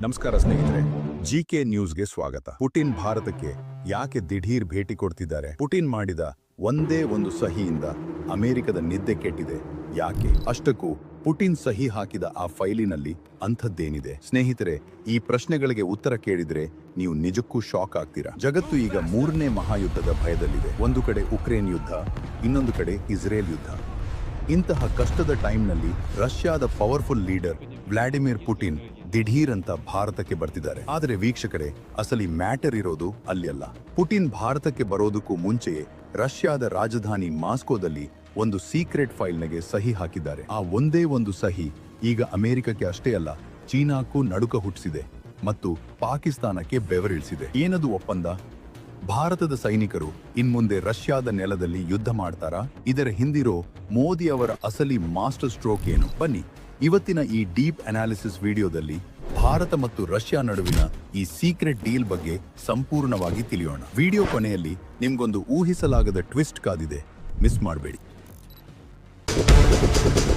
ನಮಸ್ಕಾರ ಸ್ನೇಹಿತರೆ G K ನ್ಯೂಸ್ಗೆ ಸ್ವಾಗತ. ಪುಟಿನ್ ಭಾರತಕ್ಕೆ ಯಾಕೆ ದಿಢೀರ್ ಭೇಟಿ ಕೊಡ್ತಿದ್ದಾರೆ? ಪುಟಿನ್ ಮಾಡಿದ ಒಂದೇ ಒಂದು ಸಹಿಯಿಂದ ಅಮೆರಿಕದ ನಿದ್ದೆ ಕೆಟ್ಟಿದೆ. ಯಾಕೆ? ಅಷ್ಟಕ್ಕೂ ಪುಟಿನ್ ಸಹಿ ಹಾಕಿದ ಆ ಫೈಲಿನಲ್ಲಿ ಅಂಥದ್ದೇನಿದೆ? ಸ್ನೇಹಿತರೆ, ಈ ಪ್ರಶ್ನೆಗಳಿಗೆ ಉತ್ತರ ಕೇಳಿದ್ರೆ ನೀವು ನಿಜಕ್ಕೂ ಶಾಕ್ ಆಗ್ತೀರಾ? ಜಗತ್ತು ಈಗ ಮೂರನೇ ಮಹಾಯುದ್ಧದ ಭಯದಲ್ಲಿದೆ. ಒಂದು ಕಡೆ ಉಕ್ರೇನ್ ಯುದ್ಧ, ಇನ್ನೊಂದು ಕಡೆ ಇಸ್ರೇಲ್ ಯುದ್ಧ. ಇಂತಹ ಕಷ್ಟದ ಟೈಮ್ನಲ್ಲಿ ರಷ್ಯಾದ ಪವರ್ಫುಲ್ ಲೀಡರ್ ವ್ಲಾಡಿಮಿರ್ ಪುಟಿನ್ ದಿಢೀರ್ ಅಂತ ಭಾರತಕ್ಕೆ ಬರ್ತಿದ್ದಾರೆ. ಆದರೆ ವೀಕ್ಷಕರೇ, ಅಸಲಿ ಮ್ಯಾಟರ್ ಇರೋದು ಅಲ್ಲಿ ಅಲ್ಲ ಪುಟಿನ್ ಭಾರತಕ್ಕೆ ಬರೋದಕ್ಕೂ ಮುಂಚೆಯೇ ರಷ್ಯಾದ ರಾಜಧಾನಿ ಮಾಸ್ಕೋದಲ್ಲಿ ಒಂದು ಸೀಕ್ರೆಟ್ ಫೈಲ್ನಗೆ ಸಹಿ ಹಾಕಿದ್ದಾರೆ. ಆ ಒಂದೇ ಒಂದು ಸಹಿ ಈಗ ಅಮೆರಿಕಕ್ಕೆ ಅಷ್ಟೇ ಅಲ್ಲ, ಚೀನಾಕ್ಕೂ ನಡುಕ ಹುಟ್ಟಿಸಿದೆ ಮತ್ತು ಪಾಕಿಸ್ತಾನಕ್ಕೆ ಬೆವರಿಳಿಸಿದೆ. ಏನದು ಒಪ್ಪಂದ? ಭಾರತದ ಸೈನಿಕರು ಇನ್ಮುಂದೆ ರಷ್ಯಾದ ನೆಲದಲ್ಲಿ ಯುದ್ಧ ಮಾಡ್ತಾರಾ? ಇದರ ಹಿಂದಿರೋ ಮೋದಿ ಅವರ ಅಸಲಿ ಮಾಸ್ಟರ್ ಸ್ಟ್ರೋಕ್ ಏನು? ಬನ್ನಿ, ಇವತ್ತಿನ ಈ ಡೀಪ್ ಅನಾಲಿಸಿಸ್ ವಿಡಿಯೋದಲ್ಲಿ ಭಾರತ ಮತ್ತು ರಷ್ಯಾ ನಡುವಿನ ಈ ಸೀಕ್ರೆಟ್ ಡೀಲ್ ಬಗ್ಗೆ ಸಂಪೂರ್ಣವಾಗಿ ತಿಳಿಯೋಣ. ವಿಡಿಯೋ ಕೊನೆಯಲ್ಲಿ ನಿಮ್ಗೊಂದು ಊಹಿಸಲಾಗದ ಟ್ವಿಸ್ಟ್ ಕಾದಿದೆ. ಮಿಸ್ ಮಾಡಬೇಡಿ. Thank you.